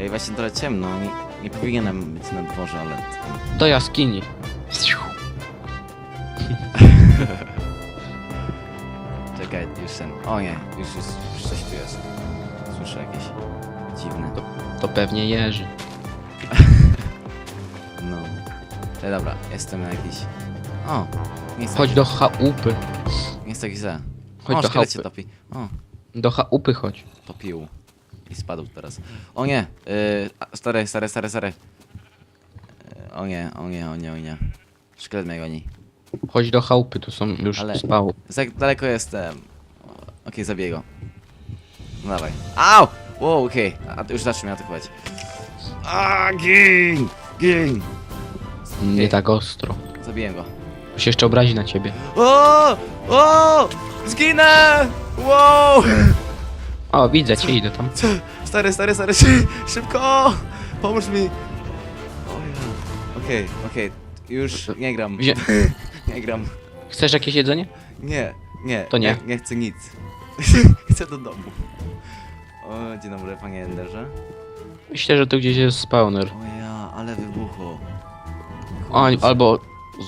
Ej, właśnie trochę ciemno, nie, nie powinienem być na dworze, ale... Do jaskini. Czekaj, już ten... O nie, już, już, już coś tu jest. Słyszę jakieś dziwne. To pewnie jeży. No. Ej, dobra, jestem na jakiś... O! Nie jest, Chodź do chałupy. nie jest taki źle. Chodź o, do szkielet się chałupy. topi. O, Do chałupy chodź. topił. I spadł teraz. O nie! Yy, stary, stary, stary, stary. Yy, o nie, o nie, o nie, o nie. Szkielet mnie goni. Chodź do chałupy, tu są już Ale- spały. Za daleko jestem. Okej, zabiję go. No dawaj. Au! Wow, okej. A ty już zacznie mnie atakować. A, gin! Gin! Nie tak ostro. Zabiję go. Się jeszcze obrazi na ciebie. O! O! Zginę! Wow! O, widzę cię, idę tam. Stary, stary, stary, szy- szybko! Pomóż mi! O ja. Okej, okej. Już nie gram. Wzię... Nie gram. Chcesz jakieś jedzenie? Nie, nie. To nie. Nie, chcę nic. chcę do domu. O, dzień dobry, panie Enderze. Myślę, że tu gdzieś jest spawner. O ja, ale wybuchło. O, Kurczę, albo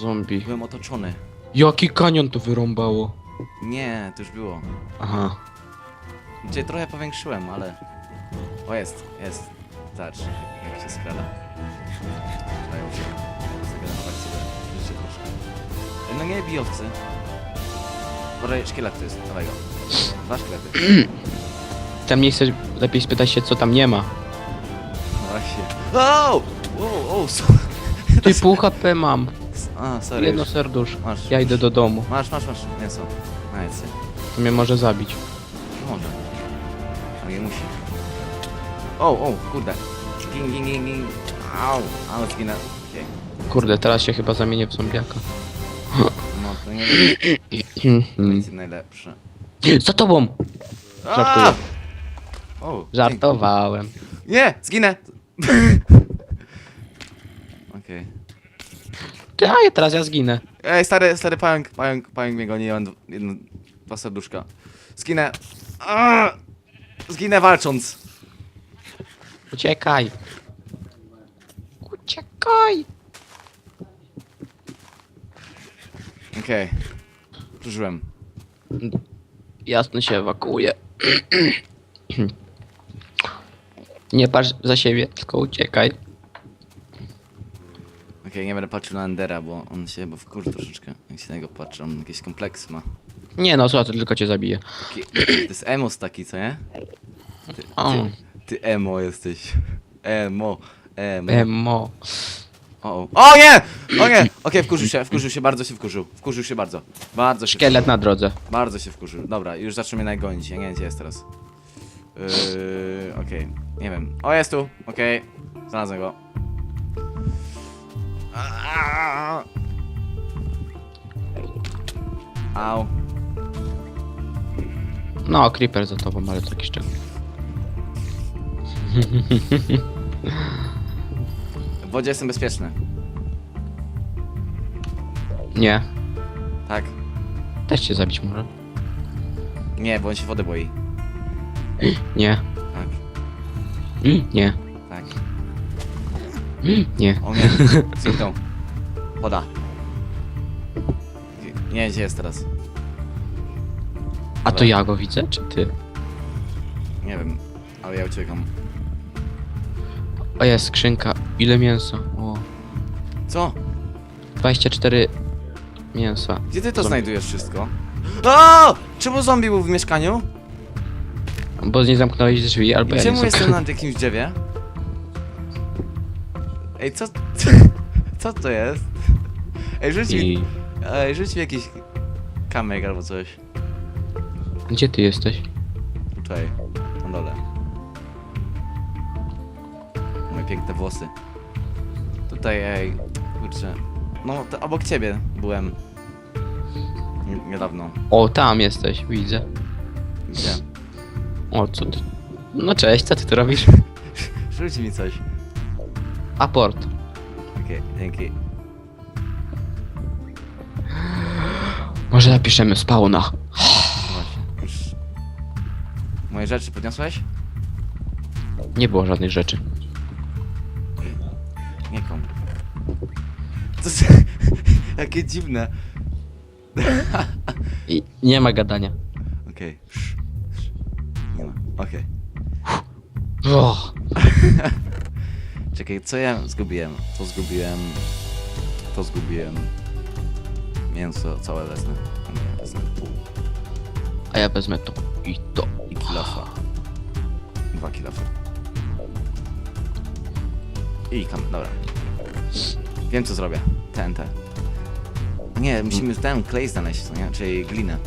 zombie. Byłem otoczony. Jaki kanion to wyrąbało? Nie, to już było. Aha. Czyli trochę powiększyłem, ale... O, jest, jest. Zobacz, jak się skrada. Dają się zgenerować sobie życie troszkę. Ej, No nie bijowcy. Może szkielet to jest, dawaj go. Dwa szkielety. Tam nie chcesz, lepiej spytać się, co tam nie ma. No właśnie. O! Wow, o, so... Ty pół HP mam. A, sorry. Jedno już. serduszko. Masz. Ja idę do domu. Masz, masz, masz. Mięso. Najcy. To mnie może zabić. Musi. O, o, kurde. Ging, ging, ging, ging. Au, ale zginę. Okej. Kurde, teraz się chyba zamienię w zombiaka. No, to nie będzie najlepsze. Za tobą! Żartuję. O, Żartowałem. dzięki. Nie, zginę. Okej. Ty, a ja teraz ja zginę. Ej, stary, stary pająk, pająk, pająk mnie goni, ja mam dw- jedno, dwa serduszka. Zginę. A! Zginę walcząc. Uciekaj. Uciekaj. Okej. Przeżyłem. Jasno się ewakuuje. Nie patrz za siebie, tylko uciekaj. Okej, nie będę patrzył na Endera, bo on się chyba wkurzy troszeczkę. Jak się na niego patrzy, on jakieś kompleksy ma. Nie no, co, to tylko cię zabije. To jest emos taki, co nie? Ty, O. ty, emo jesteś. Emo, emo. Emo. O, o. o nie! O nie! Okej, wkurzył się, wkurzył się, bardzo się wkurzył. Wkurzył się bardzo. Bardzo się Szkielet na drodze. Bardzo się wkurzył. Dobra, już zacznie mnie nagonić. Ja nie wiem, gdzie jest teraz. Yy, okej, nie wiem. O, jest tu! Okej, znalazłem go. Au. No, creeper za tobą, ale taki szczegół. W wodzie jestem bezpieczny. Nie. Tak? Też cię zabić może. Nie, bo on się wody boi. Nie. Tak, Nie. tak. Nie. O nie, zniknął. Woda. Nie gdzie jest teraz. A to ja go widzę, czy ty? Nie wiem, ale ja uciekam. O jest skrzynka. Ile mięsa? O. Co? 24 mięsa. Gdzie ty to Zombie. znajdujesz wszystko? O! Czemu zombie był w mieszkaniu? Bo nie zamknąłeś drzwi, albo I ja nie czemu jestem zamknąłem. na jakimś drzewie? Ej, co... Co to jest? Ej, rzuć mi... I... Ej, rzuć mi jakiś... Kamek albo coś. Gdzie ty jesteś? Tutaj, na dole. Moje piękne włosy. Tutaj, ej, kurczę. No, to obok ciebie byłem. N- Niedawno. O, tam jesteś, widzę. Gdzie? O, co ty? No cześć, co ty tu robisz? Rzuć mi coś. Aport. Okej, dzięki. Może napiszemy spawna. Właśnie, Moje rzeczy podniosłeś? Nie było żadnych rzeczy. Nie kom. To jest... Jakie dziwne. I nie ma gadania. Okej. Nie ma. Okej. Och, Czekaj, co ja zgubiłem? To zgubiłem. To zgubiłem. Mięso całe wezmę. A nie, wezmę pół. a ja wezmę to i to. Dwa kilofy. I kam... Dobra. Wiem co zrobię. TNT. Nie, musimy ten klej znaleźć, co nie? Czyli glinę.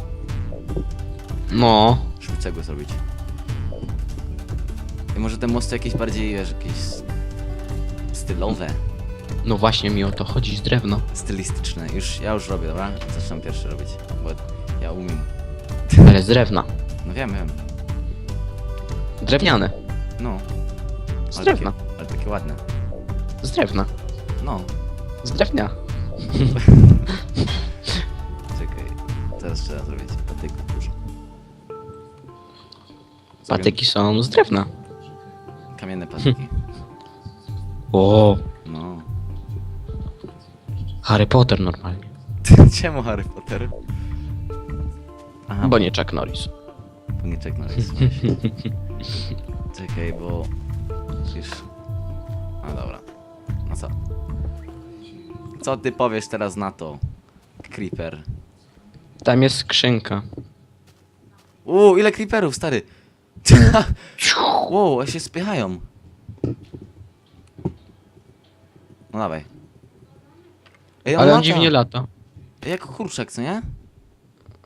No, Żeby cegłę zrobić. I może te mosty jakieś bardziej, wiesz, jakieś stylowe, no właśnie mi o to chodzi z drewno. stylistyczne. Już, ja już robię, dobra? Zaczynam pierwszy robić, bo ja umiem. Ale z drewna. No wiem, wiem. Drewniane. No. Z Ale drewna. Takie, ale takie ładne. Z drewna. No. Z drewnia. Czekaj. Teraz trzeba zrobić patyku dużo. Zrobię Patyki są z drewna. Kamienne patyki. O, No. Harry Potter normalnie. Czemu Harry Potter? Aha, Bo nie Chuck Norris. Bo nie Chuck Norris. właśnie. Czekaj, bo... Już... A dobra. No co? Co ty powiesz teraz na to? Creeper. Tam jest skrzynka. Uuu, ile creeperów, stary! wow, a się spychają. No dawaj. Ej, Ale on lata. dziwnie lata. Jak kurczak, co nie?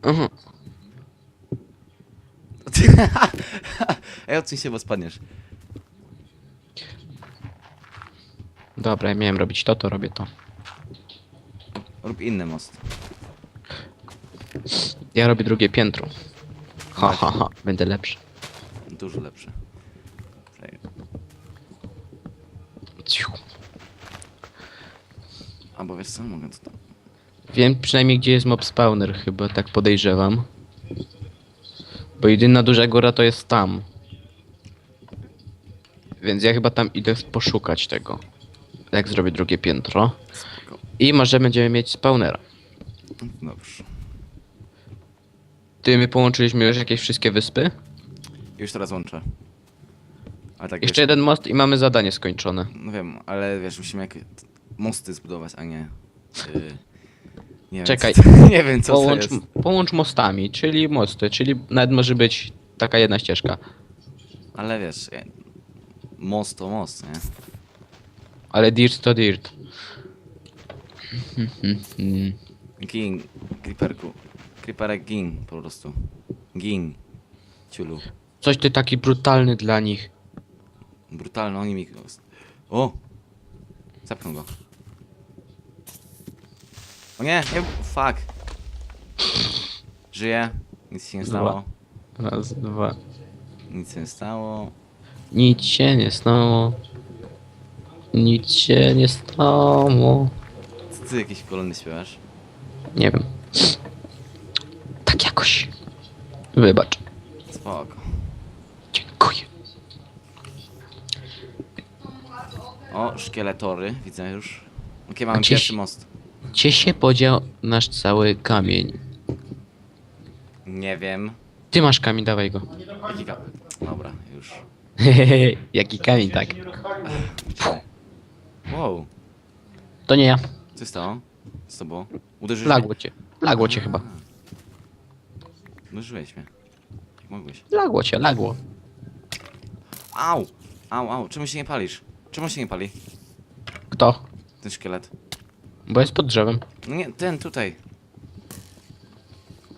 Mhm. Ej, odsuń się, bo spadniesz. Dobra, ja miałem robić to, to robię to. Rób inny most. Ja robię drugie piętro. Ha, ha, ha. Będę lepszy. Dużo lepszy. Czekaj. Ciu. Albo wiesz co, mogę to tam. Wiem przynajmniej gdzie jest mob spawner, chyba tak podejrzewam. Bo jedyna duża góra to jest tam. Więc ja chyba tam idę poszukać tego. Jak zrobię drugie piętro. I może będziemy mieć spawnera. Dobrze. Ty, my połączyliśmy już jakieś wszystkie wyspy? Już teraz łączę. Ale tak Jeszcze wiesz, jeden most i mamy zadanie skończone. No wiem, ale wiesz, musimy jak mosty zbudować, a nie... Yy, nie Czekaj. Wiem, co, nie wiem co Połącz, to jest. połącz mostami, czyli mosty, czyli nawet może być taka jedna ścieżka. Ale wiesz, e, most to most, nie? Ale dirt to dirt. Ging, creeperku. Creeperek ging po prostu. Ging. Ciulu. Coś ty taki brutalny dla nich. Brutalny, oni mi... O! Zapchnął go. O nie, nie, fuck. Żyje. Nic się nie stało. Raz, dwa. Nic się nie stało. Nic się nie stało. Nic się nie stało. Co ty jakieś kolony śpiewasz? Nie wiem. Tak jakoś. Wybacz. Spoko. Dziękuję. O, szkieletory, widzę już. Okej, mamy gdzieś- pierwszy most. Gdzie się podział nasz cały kamień? Nie wiem. Ty masz kamień, dawaj go. Jaki. Dobra, już. Jaki kamień, tak. Wow, To nie ja. co się stało? Z tobą? Uderzyłeś Lagło cię. Lagło cię chyba. mnie? Uderzyłeś mnie. Jak mogłeś? Lagło cię, lagło. Au! Au, au, czemu się nie palisz? Czemu się nie pali? Kto? Ten szkielet. Bo jest pod drzewem. No nie, ten tutaj.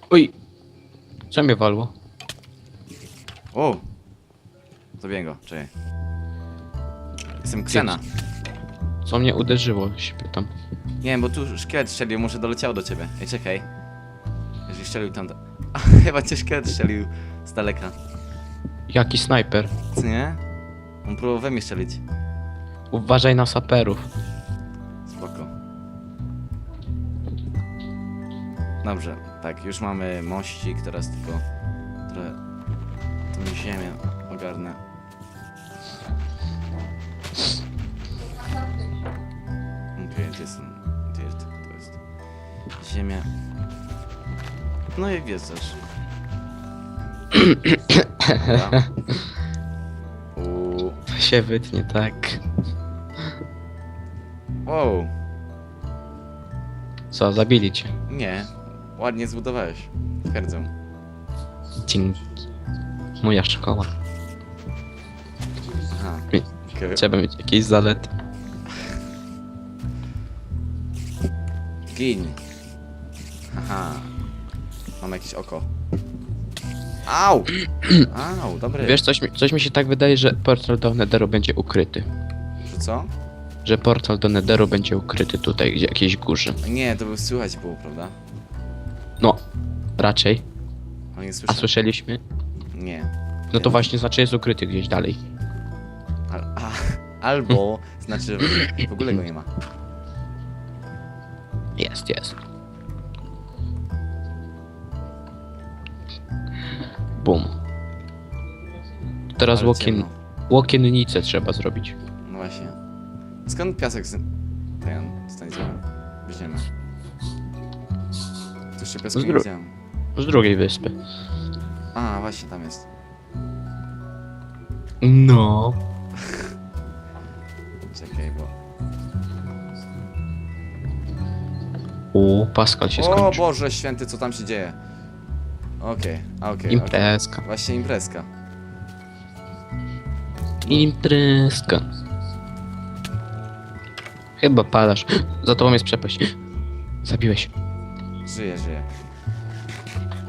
Oj. Co mnie walło? O! Zabiję go, czekaj. Jestem Ksena. Co mnie uderzyło, się pytam. Nie wiem, bo tu szkielet strzelił, może doleciał do ciebie. Ej, czekaj. Jeżeli strzelił tam... A, chyba cię szkielet strzelił z daleka. Jaki snajper. Co nie? On próbował we mnie strzelić. Uważaj na saperów. Dobrze, tak, już mamy mościk, teraz tylko trochę tą ziemię ogarnę. Okej, okay, to jest to jest ziemia. No jak wiesz też. To się wytnie, tak. Wow, Co, zabili cię? nie, Ładnie zbudowałeś. Twierdzę. Dzięki. Moja szkoła. Aha. Mi- Okej. Trzeba mieć jakieś zalety. Gin. Haha. Mam jakieś oko. Au! Au, dobry. Wiesz, coś mi, coś mi się tak wydaje, że portal do Netheru będzie ukryty. Że co? Że portal do Netheru będzie ukryty tutaj, gdzie jakiejś górze. Nie, to by słychać było, prawda? No, raczej. Nie A słyszeliśmy? Nie. No to właśnie znaczy jest ukryty gdzieś dalej. Al a, albo znaczy, że w ogóle go nie ma. Jest, jest. Bum. Teraz Ale łokien, ciemno. łokiennicę trzeba zrobić. No właśnie. Skąd piasek z... ten znajdziemy? Weźmiemy. Jeszcze piasku Z dru- widziałem. Z drugiej wyspy. A, właśnie, tam jest. No. Czekaj, bo... U, Pascal się O skończył. Boże święty, co tam się dzieje? Okej, a okej, okej. Imprezka. Właśnie imprezka. Imprezka. Chyba padasz. Za tobą jest przepaść. Zabiłeś. Żyje, żyje.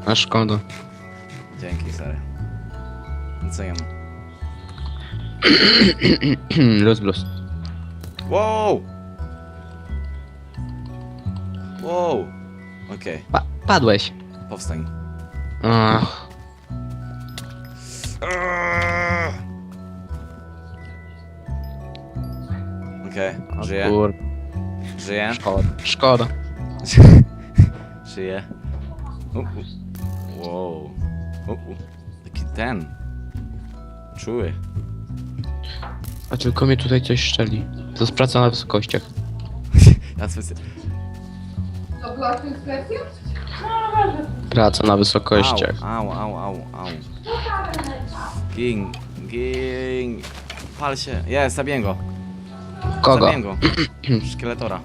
A szkoda. Dzięki, stary. Co jemu? Luz blues. Wow! Wow! Okej, Pa padłeś. powstań. Ach, Okej, o żyje, kur... żyje, Szkoda. Szkoda. żyje. U, u. Wow. U, u. Taki ten. Czuły. A tylko mnie tutaj coś szczeli. To jest praca na wysokościach. Ja specy... To była tu inspekcja? Praca na wysokościach. Au, au, au, au. Ging, ging. Pal się. Jest, zabiję go. Kogo? Zabiję go. Szkieletora.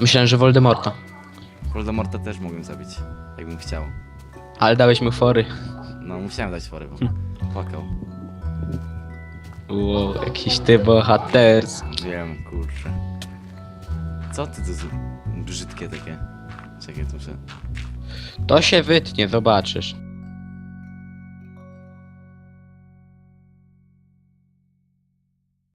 Myślałem, że Voldemorta. Voldemorta też mógłbym zabić, jakbym chciał. Ale dałeś mu fory. No, musiałem dać fory, bo płakał. Wow, jakiś ty bohaters. Wiem, kurczę. Co ty to za brzydkie takie? Czekaj, tu muszę... To się wytnie, zobaczysz.